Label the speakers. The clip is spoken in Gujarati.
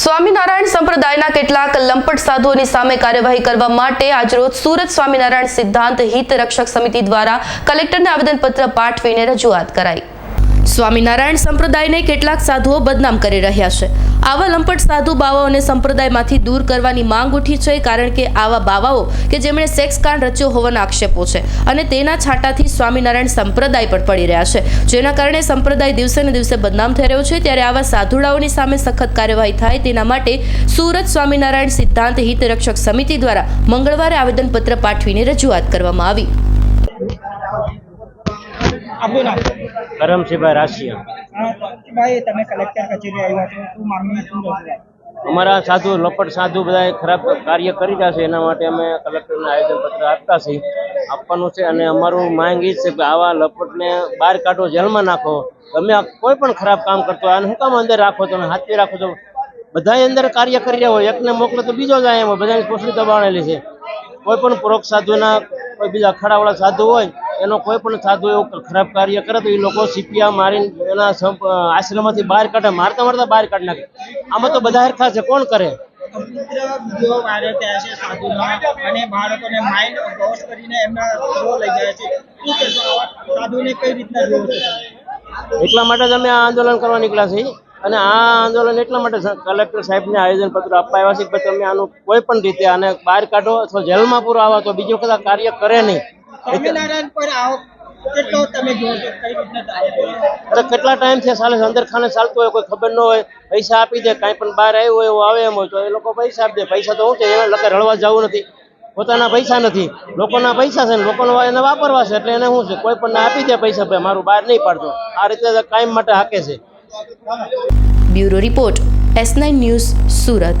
Speaker 1: સ્વામિનારાયણ સંપ્રદાયના કેટલાક લંપટ સાધુઓની સામે કાર્યવાહી કરવા માટે આજરોજ સુરત સ્વામિનારાયણ સિદ્ધાંત હિત રક્ષક સમિતિ દ્વારા કલેક્ટરને આવેદનપત્ર પાઠવીને રજૂઆત કરાઈ. સ્વામિનારાયણ સંપ્રદાયને કેટલાક સાધુઓ બદનામ કરી રહ્યા છે. આવા લંપટ સાધુ બાવાઓને સંપ્રદાયમાંથી દૂર કરવાની માંગ ઉઠી છે કારણ કે આવા બાવાઓ કે જેમણે સેક્સ કાંડ રચ્યો હોવાના આક્ષેપો છે અને તેના છાંટાથી સ્વામિનારાયણ સંપ્રદાય પર પડી રહ્યા છે. જેના કારણે સંપ્રદાય દિવસે ને દિવસે બદનામ થઈ રહ્યો છે ત્યારે આવા સાધુડાઓની સામે સખત કાર્યવાહી થાય તેના માટે સુરત સ્વામિનારાયણ સિદ્ધાંત હિત રક્ષક સમિતિ દ્વારા મંગળવારે આવેદનપત્ર પાઠવીને રજૂઆત કરવામાં આવી.
Speaker 2: આપનું? નામ
Speaker 3: કરમસિંહભાઈ રાશિયા.
Speaker 2: ભાઈ તમે કલેક્ટર કચેરી આવ્યા છો શું માંગણી શું
Speaker 3: અમારા સાધુ લપટ સાધુ બધા ખરાબ કાર્ય કરી રહ્યા છે એના માટે અમે કલેક્ટરને આવેદનપત્ર આપતા છીએ. આપવાનું છે અને અમારું માંગ એ છે કે આવા લપટને બહાર કાઢો જેલમાં નાખો. તમે કોઈ પણ ખરાબ કામ કરતો હોય શું કામ અંદર રાખો તમે? હાથથી રાખો છો બધા અંદર કાર્ય કરી રહ્યા હોય એકને મોકલો તો બીજો જાય એમાં બધાની પોષણી દબાણેલી છે. કોઈ પણ પ્રોક સાધુના કોઈ બીજા અખાડાવાળા સાધુ હોય એનો કોઈ પણ સાધુ એવું ખરાબ કાર્ય કરે તો એ લોકો સીપિયા મારીને એના આશ્રમમાંથી બહાર કાઢે મારતા મારતા બહાર કાઢી નાખે. આમાં તો બધા હરખા છે કોણ કરે?
Speaker 2: તમે?
Speaker 3: એટલા માટે જ અમે આ આંદોલન કરવા નીકળ્યા છીએ. અને આ આંદોલન એટલા માટે કલેક્ટર સાહેબને પત્ર આપવા આવ્યા છે કે તમે આનું કોઈ પણ રીતે આને બહાર કાઢો અથવા જેલમાં પૂરો આવો તો બીજું કદાચ કાર્ય કરે નહીં.
Speaker 2: સ્વામિનારાયણ પર આવો. કેટલો તમે જોવો છો કઈ રીતના
Speaker 3: અરે કેટલા ટાઈમ છે? સાલે અંદર ખાને ચાલતું હોય કોઈ ખબર ન હોય. પૈસા આપી દે કાંઈ પણ બહાર આવ્યું હોય એવું આવે એમ હોય તો એ લોકો પૈસા આપી દે. પૈસા તો શું છે એને લગે રળવા જવું નથી. પોતાના પૈસા નથી. લોકોના પૈસા છે ને લોકોનો એને વાપરવા છે એટલે એને શું છે? કોઈ પણ આપી દે પૈસા ભાઈ મારું બહાર નહીં પાડતો આ રીતે કાયમ માટે હાકે છે.
Speaker 1: Bureau report S nine news Surat.